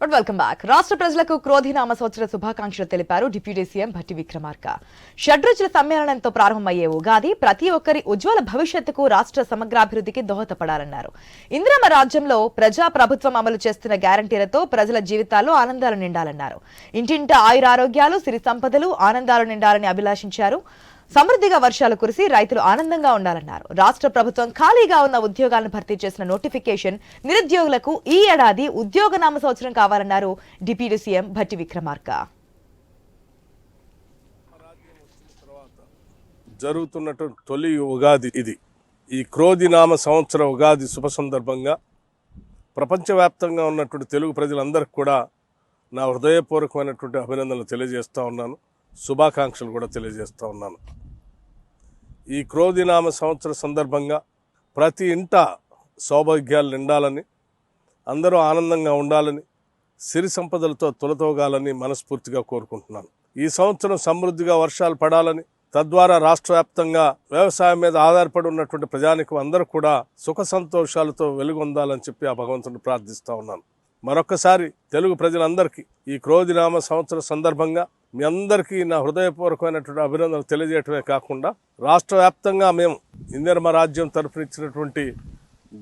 But welcome back రాష్ట్ర ప్రజలకు క్రోధినామ సంవత్సర శుభాకాంక్షలు తెలిపారు డిప్యూటీ సీఎం భట్టి విక్రమార్క. షడ్రుచుల సమ్మేళనంతో ప్రారంభమయ్యే ఉగాది ప్రతి ఒక్కరి ఉజ్వల భవిష్యత్తుకు రాష్ట్ర సమగ్రాభివృద్ధికి దోహదపడాలన్నారు. ఇందిరమ్మ రాజ్యంలో ప్రజా ప్రభుత్వం అమలు చేస్తున్న గ్యారంటీలతో ప్రజల జీవితాల్లో ఆనందాలు నిండాలన్నారు. ఇంటింట ఆయురారోగ్యాలు సిరి సంపదలు ఆనందాలు నిండాలని అభిలాషించారు. సమృద్ధిగా వర్షాలు కురిసి రైతులు ఆనందంగా ఉండాలన్నారు. రాష్ట్ర ప్రభుత్వం ఖాళీగా ఉన్న ఉద్యోగాలను భర్తీ చేసిన నోటిఫికేషన్ నిరుద్యోగులకు ఈ ఏడాది ఉద్యోగ నామ సంవత్సరం కావాలన్నారు డిప్యూటీ సీఎం భట్టి విక్రమార్క. జరుగుతున్నటువంటి తొలి ఉగాది ఇది. ఈ క్రోధినామ సంవత్సర ఉగాది శుభ సందర్భంగా ప్రపంచవ్యాప్తంగా ఉన్నటువంటి తెలుగు ప్రజలందరికీ కూడా నా హృదయపూర్వకమైనటువంటి అభినందనలు తెలియజేస్తూ ఉన్నాను. శుభాకాంక్షలు కూడా తెలియజేస్తూ ఉన్నాను. ఈ క్రోధినామ సంవత్సర సందర్భంగా ప్రతి ఇంట సౌభాగ్యాలు నిండాలని అందరూ ఆనందంగా ఉండాలని సిరి సంపదలతో తులతోగాలని మనస్ఫూర్తిగా కోరుకుంటున్నాను. ఈ సంవత్సరం సమృద్ధిగా వర్షాలు పడాలని తద్వారా రాష్ట్ర వ్యాప్తంగా వ్యవసాయం మీద ఆధారపడి ఉన్నటువంటి ప్రజానికి అందరూ కూడా సుఖ సంతోషాలతో వెలుగొందాలని చెప్పి ఆ భగవంతుని ప్రార్థిస్తూ ఉన్నాను. మరొకసారి తెలుగు ప్రజలందరికీ ఈ క్రోధినామ సంవత్సర సందర్భంగా మీ అందరికీ నా హృదయపూర్వకమైనటువంటి అభినందనలు తెలియజేయటమే కాకుండా రాష్ట్ర వ్యాప్తంగా మేము ఇందిరమ రాజ్యం తరఫున ఇచ్చినటువంటి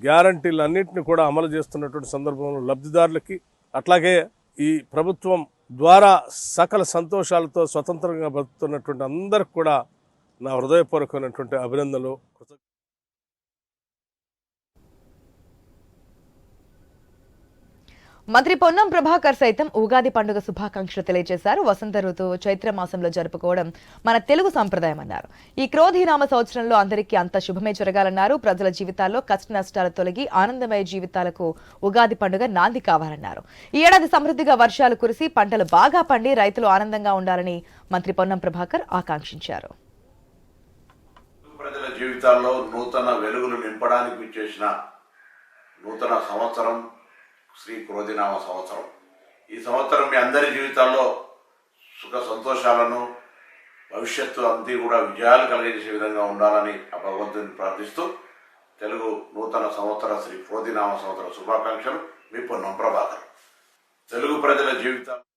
గ్యారంటీలు అన్నింటినీ కూడా అమలు చేస్తున్నటువంటి సందర్భంలో లబ్ధిదారులకి అట్లాగే ఈ ప్రభుత్వం ద్వారా సకల సంతోషాలతో స్వతంత్రంగా బతుకుతున్నటువంటి అందరికి కూడా నా హృదయపూర్వకమైనటువంటి అభినందనలు మంత్రి పొన్నం ప్రభాకర్ సైతం ఉగాది పండుగ శుభాకాంక్షలు తెలియజేశారు. వసంత ఋతువు చైత్ర మాసంలో జరుపుకోవడం మన తెలుగు సంప్రదాయం అన్నారు. ఈ క్రోధీనామ సంవత్సరంలో అందరికీ అంత శుభమే జరగాలన్నారు. ప్రజల జీవితాల్లో కష్ట నష్టాలు తొలగి ఆనందమయ జీవితాలకు ఉగాది పండుగ నాంది కావాలన్నారు. ఈ ఏడాది సమృద్ధిగా వర్షాలు కురిసి పంటలు బాగా పండి రైతులు ఆనందంగా ఉండాలని మంత్రి పొన్నం ప్రభాకర్ ఆకాంక్షించారు. ప్రజల జీవితాల్లో నూతన వెలుగులు నింపడానికి చేసిన నూతన సంవత్సరం శ్రీ క్రోధినామ సంవత్సరం. ఈ సంవత్సరం మీ అందరి జీవితాల్లో సుఖ సంతోషాలను భవిష్యత్తు అంతా కూడా విజయాలు కలిగించే విధంగా ఉండాలని ఆ భగవంతుని ప్రార్థిస్తూ తెలుగు నూతన సంవత్సర శ్రీ క్రోధినామ సంవత్సర శుభాకాంక్షలు. మీ పొన్నం ప్రభాకర్ తెలుగు ప్రజల జీవితాలు